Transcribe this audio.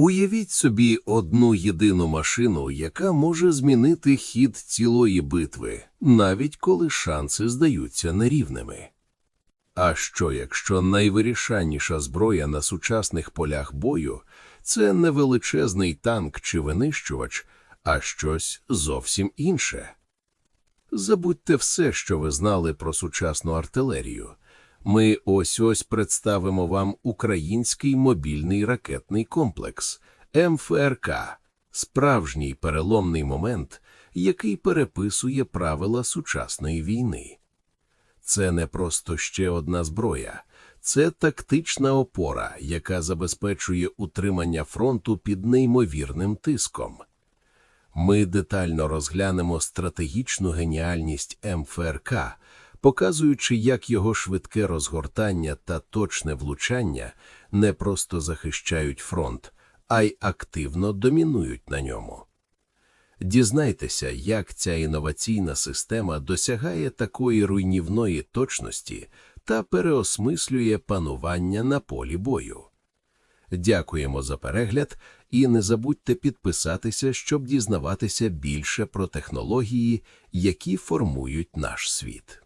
Уявіть собі одну єдину машину, яка може змінити хід цілої битви, навіть коли шанси здаються нерівними. А що, якщо найвирішальніша зброя на сучасних полях бою це не величезний танк чи винищувач, а щось зовсім інше? Забудьте все, що ви знали про сучасну артилерію. Ми ось ось представимо вам український мобільний ракетний комплекс МФРК, справжній переломний момент, який переписує правила сучасної війни. Це не просто ще одна зброя, це тактична опора, яка забезпечує утримання фронту під неймовірним тиском. Ми детально розглянемо стратегічну геніальність МФРК, показуючи, як його швидке розгортання та точне влучання не просто захищають фронт, а й активно домінують на ньому. Дізнайтеся, як ця інноваційна система досягає такої руйнівної точності та переосмислює панування на полі бою. Дякуємо за перегляд і не забудьте підписатися, щоб дізнаватися більше про технології, які формують наш світ.